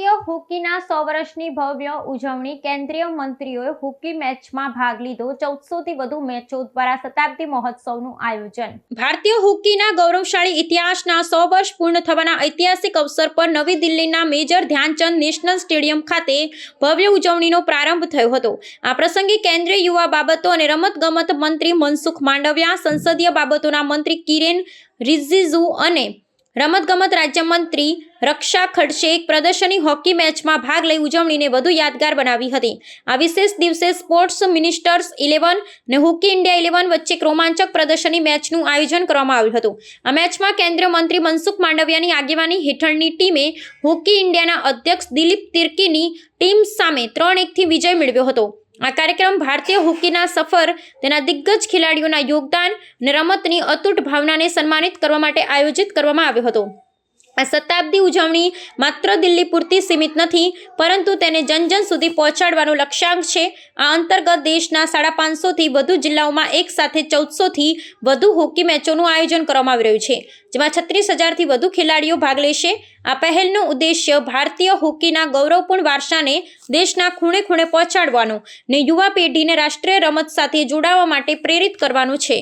ભારતીય હોકીના સો વર્ષની ભવ્ય ઉજવણી કેન્દ્રીય મંત્રીઓએ હોકી મેચમાં ભાગ લીધો. ચૌદસોથી વધુ મેચો દ્વારા શતાબ્દી મહોત્સવનું આયોજન. ભારતીય હોકીના ગૌરવશાળી ઇતિહાસના સો વર્ષ પૂર્ણ થવાના ઐતિહાસિક અવસર પર નવી દિલ્હીના મેજર ધ્યાનચંદ નેશનલ સ્ટેડિયમ ખાતે ભવ્ય ઉજવણીનો પ્રારંભ થયો હતો. આ પ્રસંગે કેન્દ્રીય યુવા બાબતો અને રમતગમત મંત્રી મનસુખ માંડવિયા, સંસદીય બાબતોના મંત્રી કિરેન રિજિજુ અને રમતગમત રાજ્યમંત્રી રક્ષા ખડસે એક પ્રદર્શની હોકી મેચમાં ભાગ લઈ ઉજવણીને વધુ યાદગાર બનાવી હતી. આ વિશેષ દિવસે સ્પોર્ટ્સ મિનિસ્ટર્સ ઇલેવન અને હોકી ઇન્ડિયા ઇલેવન વચ્ચે એક રોમાંચક પ્રદર્શની મેચનું આયોજન કરવામાં આવ્યું હતું. આ મેચમાં કેન્દ્રીય મંત્રી મનસુખ માંડવિયાની આગેવાની હેઠળની ટીમે હોકી ઇન્ડિયાના અધ્યક્ષ દિલીપ તિર્કીની ટીમ સામે ત્રણ એકથી વિજય મેળવ્યો હતો. આ કાર્યક્રમ ભારતીય હોકીના સફર, તેના દિગ્ગજ ખેલાડીઓના યોગદાન અને રમતની અતૂટ ભાવનાને સન્માનિત કરવા માટે આયોજિત કરવામાં આવ્યો હતો. આ શતાબ્દી ઉજવણી માત્ર દિલ્હી પૂરતી સીમિત નથી, પરંતુ તેને જન જન સુધી પહોંચાડવાનો લક્ષ્યાંક છે. આ અંતર્ગત દેશના સાડા પાંચસોથી વધુ જિલ્લાઓમાં એક સાથે ચૌદસોથી વધુ હોકી મેચોનું આયોજન કરવામાં આવી રહ્યું છે, જેમાં છત્રીસ હજારથી વધુ ખેલાડીઓ ભાગ લેશે. આ પહેલનો ઉદ્દેશ્ય ભારતીય હોકીના ગૌરવપૂર્ણ વારસાને દેશના ખૂણે ખૂણે પહોંચાડવાનો ને યુવા પેઢીને રાષ્ટ્રીય રમત સાથે જોડાવા માટે પ્રેરિત કરવાનું છે.